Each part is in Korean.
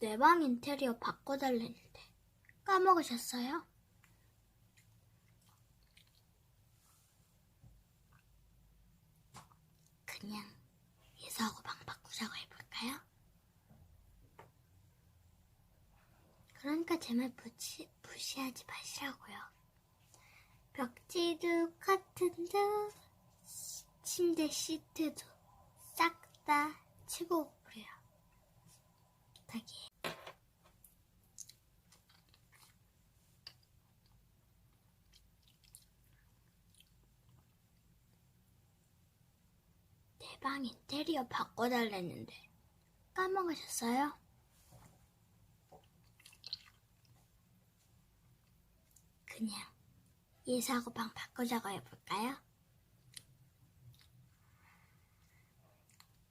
내 방 인테리어 바꿔달랬는데 까먹으셨어요? 그냥 예사하고 방 바꾸자고 해볼까요? 그러니까 제 말 무시하지 마시라고요. 벽지도 커튼도 시- 침대 시트도 싹 다 치고 그래요. 부탁이에요. 내방 인테리어 바꿔달랬는데 까먹으셨어요? 그냥 예사하고 방 바꾸자고 해볼까요?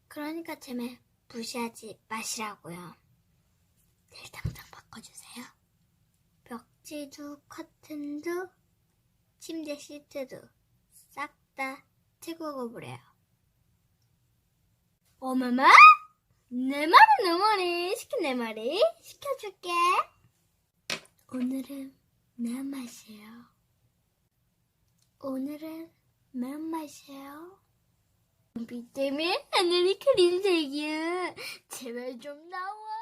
그러니까 제말 무시하지 마시라고요. 내일 당장 바꿔주세요. 벽지도 커튼도 침대 시트도 싹다 태국어 그래요. 어머마? 내 말은 내 말이 시킨 내 말이 시켜줄게. 오늘은 매운맛이에요. 오늘은 매운맛이에요. 빛 때문에 하늘이 그린색이야. 제발 좀 나와.